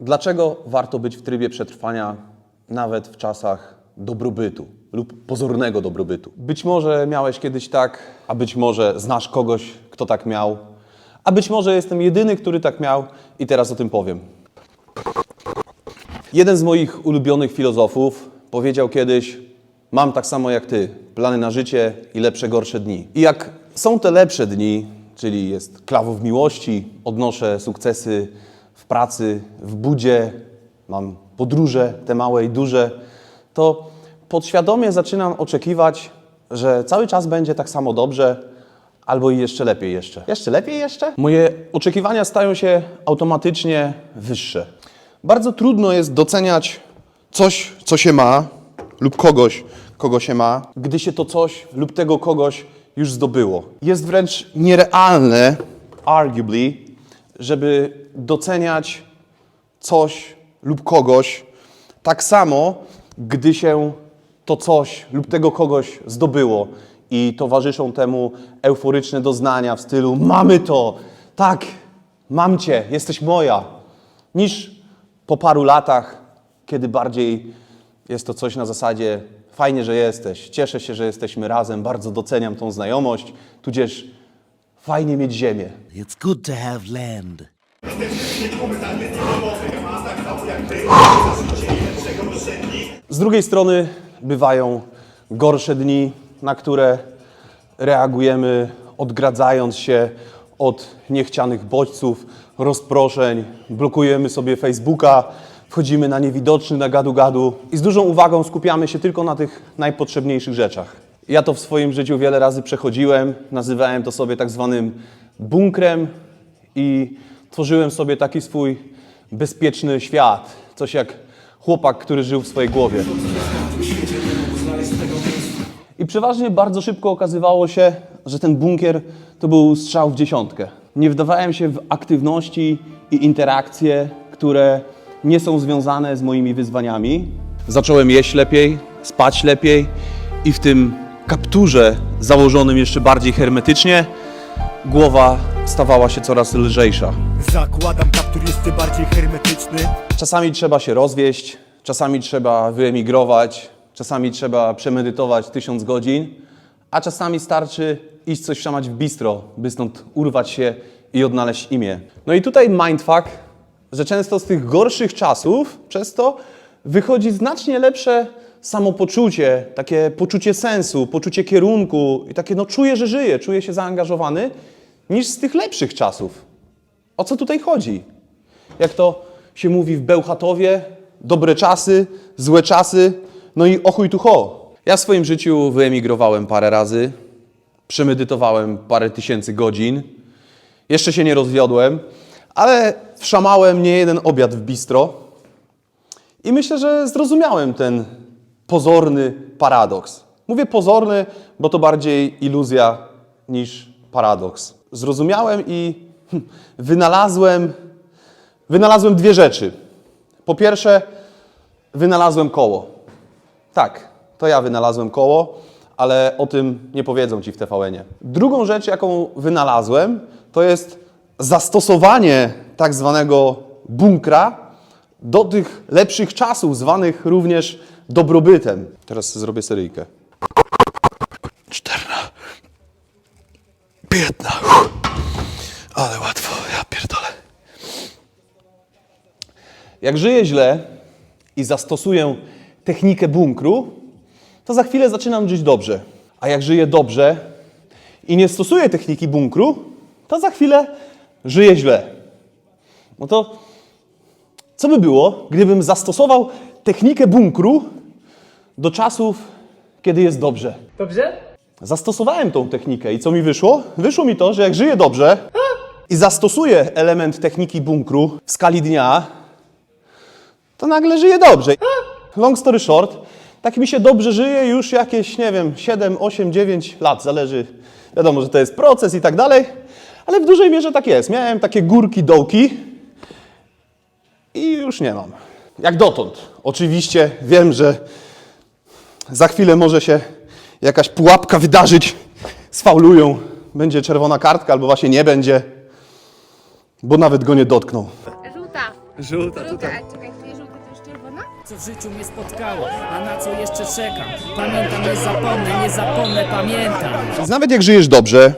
Dlaczego warto być w trybie przetrwania nawet w czasach dobrobytu lub pozornego dobrobytu? Być może miałeś kiedyś tak, a być może znasz kogoś, kto tak miał, a być może jestem jedyny, który tak miał i teraz o tym powiem. Jeden z moich ulubionych filozofów powiedział kiedyś: Mam tak samo jak ty, plany na życie i lepsze, gorsze dni. I jak są te lepsze dni, czyli jest klawów miłości, odnoszę sukcesy w pracy, w budzie, mam podróże, te małe i duże, to podświadomie zaczynam oczekiwać, że cały czas będzie tak samo dobrze, albo i jeszcze lepiej jeszcze. Jeszcze lepiej jeszcze? Moje oczekiwania stają się automatycznie wyższe. Bardzo trudno jest doceniać coś, co się ma, lub kogoś, kogo się ma, gdy się to coś lub tego kogoś już zdobyło. Jest wręcz nierealne, arguably, żeby doceniać coś lub kogoś tak samo, gdy się to coś lub tego kogoś zdobyło i towarzyszą temu euforyczne doznania w stylu mamy to, tak, mam cię, jesteś moja, niż po paru latach, kiedy bardziej jest to coś na zasadzie fajnie, że jesteś, cieszę się, że jesteśmy razem, bardzo doceniam tą znajomość, tudzież fajnie mieć ziemię. It's good to have land. Z drugiej strony bywają gorsze dni, na które reagujemy odgradzając się od niechcianych bodźców, rozproszeń, blokujemy sobie Facebooka, wchodzimy na niewidoczny, na gadu-gadu i z dużą uwagą skupiamy się tylko na tych najpotrzebniejszych rzeczach. Ja to w swoim życiu wiele razy przechodziłem, nazywałem to sobie tak zwanym bunkrem i tworzyłem sobie taki swój bezpieczny świat, coś jak chłopak, który żył w swojej głowie. I przeważnie bardzo szybko okazywało się, że ten bunkier to był strzał w dziesiątkę. Nie wdawałem się w aktywności i interakcje, które nie są związane z moimi wyzwaniami. Zacząłem jeść lepiej, spać lepiej i w tym kapturze założonym jeszcze bardziej hermetycznie głowa stawała się coraz lżejsza. Zakładam kaptur jeszcze bardziej hermetyczny Czasami trzeba się rozwieść, czasami trzeba wyemigrować, czasami trzeba przemedytować tysiąc godzin, a czasami starczy iść coś szamać w bistro, by stąd urwać się i odnaleźć imię. No i tutaj mindfuck, że często z tych gorszych czasów przez to wychodzi znacznie lepsze samopoczucie, takie poczucie sensu, poczucie kierunku i takie no czuję, że żyję, czuję się zaangażowany, niż z tych lepszych czasów. O co tutaj chodzi? Jak to się mówi w Bełchatowie, dobre czasy, złe czasy, no i ochuj tu ho. Ja w swoim życiu wyemigrowałem parę razy, przemedytowałem parę tysięcy godzin, jeszcze się nie rozwiodłem, ale wszamałem nie jeden obiad w bistro i myślę, że zrozumiałem ten pozorny paradoks. Mówię pozorny, bo to bardziej iluzja niż paradoks. Zrozumiałem i hm, wynalazłem Wynalazłem dwie rzeczy. Po pierwsze, wynalazłem koło. Tak, to ja wynalazłem koło, ale o tym nie powiedzą ci w TVN-ie. Drugą rzecz, jaką wynalazłem, to jest zastosowanie tak zwanego bunkra do tych lepszych czasów, zwanych również dobrobytem. Teraz zrobię seryjkę. Czterna. Uff. Ale łatwo, ja pierdolę. Jak żyję źle i zastosuję technikę bunkru, to za chwilę zaczynam żyć dobrze. A jak żyję dobrze i nie stosuję techniki bunkru, to za chwilę żyję źle. No to co by było, gdybym zastosował technikę bunkru do czasów, kiedy jest dobrze? Dobrze? Zastosowałem tą technikę i co mi wyszło? Wyszło mi to, że jak żyję dobrze i zastosuję element techniki bunkru w skali dnia, to nagle żyję dobrze. Long story short, tak mi się dobrze żyje już jakieś, nie wiem, 7, 8, 9 lat, zależy. Wiadomo, że to jest proces i tak dalej, ale w dużej mierze tak jest. Miałem takie górki, dołki i już nie mam. Jak dotąd. Oczywiście wiem, że za chwilę może się jakaś pułapka wydarzyć, sfaulują, będzie czerwona kartka albo właśnie nie będzie, bo nawet go nie dotknął. Żółta. Żółta Druga, a czekaj, chwilę, żółta to już czerwona? co w życiu mnie spotkało, a na co jeszcze czekam. Pamiętam, nie zapomnę, nie zapomnę, pamiętam. Więc nawet jak żyjesz dobrze,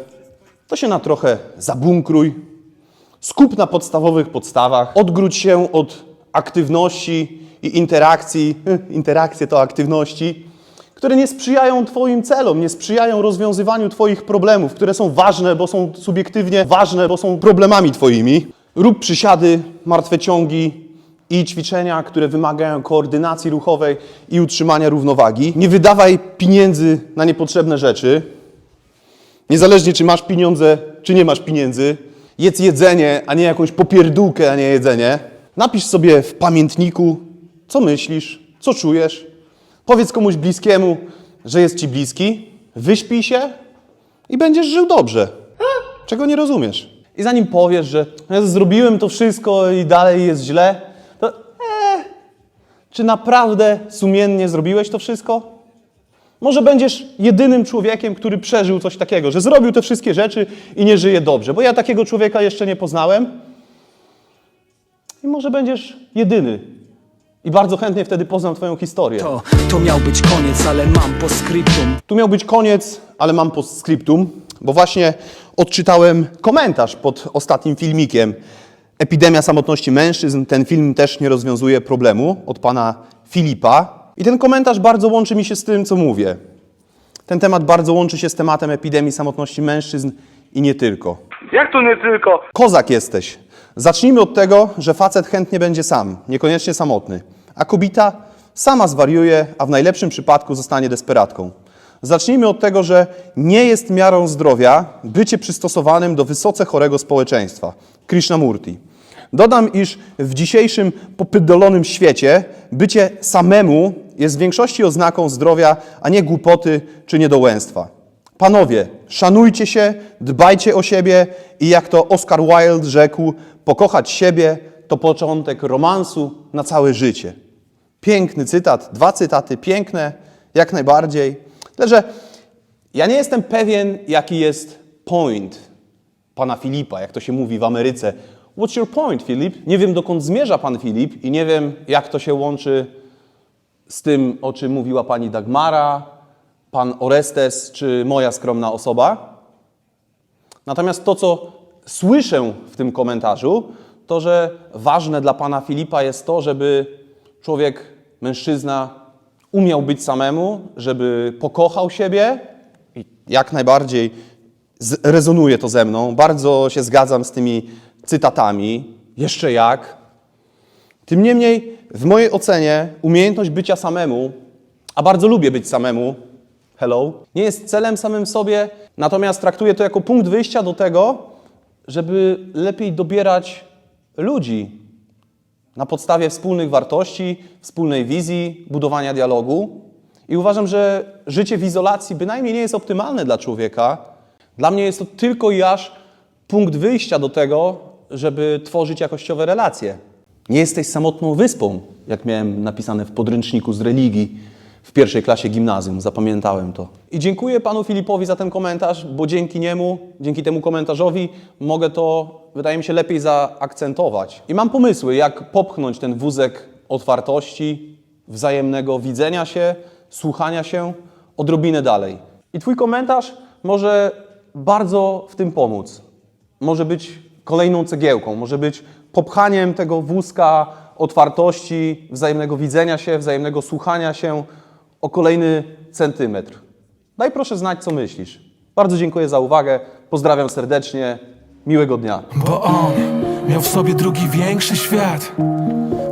to się na trochę zabunkruj, skup na podstawowych podstawach, odgródź się od aktywności i interakcji, interakcje to aktywności, które nie sprzyjają Twoim celom, nie sprzyjają rozwiązywaniu Twoich problemów, które są ważne, bo są subiektywnie ważne, bo są problemami Twoimi. Rób przysiady, martwe ciągi i ćwiczenia, które wymagają koordynacji ruchowej i utrzymania równowagi. Nie wydawaj pieniędzy na niepotrzebne rzeczy. Niezależnie czy masz pieniądze, czy nie masz pieniędzy, jedz jedzenie, a nie jakąś popierdółkę, a nie jedzenie. Napisz sobie w pamiętniku, co myślisz, co czujesz. Powiedz komuś bliskiemu, że jest ci bliski. Wyśpij się i będziesz żył dobrze. Czego nie rozumiesz? I zanim powiesz, że "Ja zrobiłem to wszystko i dalej jest źle, to e, czy naprawdę sumiennie zrobiłeś to wszystko? Może będziesz jedynym człowiekiem, który przeżył coś takiego, że zrobił te wszystkie rzeczy i nie żyje dobrze, bo ja takiego człowieka jeszcze nie poznałem. I może będziesz jedyny. I bardzo chętnie wtedy poznam Twoją historię. To, to miał być koniec, ale mam po skryptum. Tu miał być koniec, ale mam postscriptum, bo właśnie odczytałem komentarz pod ostatnim filmikiem. Epidemia samotności mężczyzn. Ten film też nie rozwiązuje problemu od pana Filipa. I ten komentarz bardzo łączy mi się z tym, co mówię. Ten temat bardzo łączy się z tematem epidemii samotności mężczyzn i nie tylko. Jak to nie tylko? Kozak jesteś. Zacznijmy od tego, że facet chętnie będzie sam, niekoniecznie samotny, a kobieta sama zwariuje, a w najlepszym przypadku zostanie desperatką. Zacznijmy od tego, że nie jest miarą zdrowia bycie przystosowanym do wysoce chorego społeczeństwa. Krishnamurti. Dodam, iż w dzisiejszym popydolonym świecie bycie samemu jest w większości oznaką zdrowia, a nie głupoty czy niedołęstwa. Panowie, szanujcie się, dbajcie o siebie i jak to Oscar Wilde rzekł, pokochać siebie to początek romansu na całe życie. Piękny cytat, dwa cytaty, piękne, jak najbardziej. Tyle, że ja nie jestem pewien, jaki jest point pana Filipa, jak to się mówi w Ameryce. What's your point, Filip? Nie wiem, dokąd zmierza pan Filip i nie wiem, jak to się łączy z tym, o czym mówiła pani Dagmara, pan Orestes czy moja skromna osoba. Natomiast to, co słyszę w tym komentarzu, to, że ważne dla pana Filipa jest to, żeby człowiek, mężczyzna umiał być samemu, żeby pokochał siebie i jak najbardziej rezonuje to ze mną. Bardzo się zgadzam z tymi cytatami. Jeszcze jak. Tym niemniej, w mojej ocenie, umiejętność bycia samemu, a bardzo lubię być samemu, hello, nie jest celem samym sobie, natomiast traktuję to jako punkt wyjścia do tego, żeby lepiej dobierać ludzi na podstawie wspólnych wartości, wspólnej wizji, budowania dialogu. I uważam, że życie w izolacji bynajmniej nie jest optymalne dla człowieka. Dla mnie jest to tylko i aż punkt wyjścia do tego, żeby tworzyć jakościowe relacje. Nie jesteś samotną wyspą, jak miałem napisane w podręczniku z religii w pierwszej klasie gimnazjum. Zapamiętałem to. I dziękuję panu Filipowi za ten komentarz, bo dzięki niemu, dzięki temu komentarzowi mogę to, wydaje mi się, lepiej zaakcentować. I mam pomysły, jak popchnąć ten wózek otwartości, wzajemnego widzenia się, słuchania się odrobinę dalej. I twój komentarz może bardzo w tym pomóc może być kolejną cegiełką, może być popchaniem tego wózka otwartości, wzajemnego widzenia się, wzajemnego słuchania się o kolejny centymetr. Daj proszę znać, co myślisz. Bardzo dziękuję za uwagę. Pozdrawiam serdecznie. Miłego dnia. Bo on miał w sobie drugi większy świat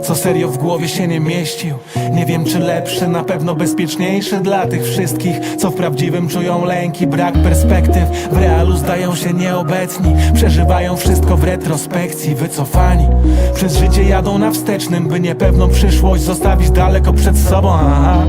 Co serio w głowie się nie mieścił Nie wiem czy lepszy, na pewno bezpieczniejszy Dla tych wszystkich, co w prawdziwym czują lęki Brak perspektyw, w realu zdają się nieobecni Przeżywają wszystko w retrospekcji, wycofani Przez życie jadą na wstecznym By niepewną przyszłość zostawić daleko przed sobą Aha.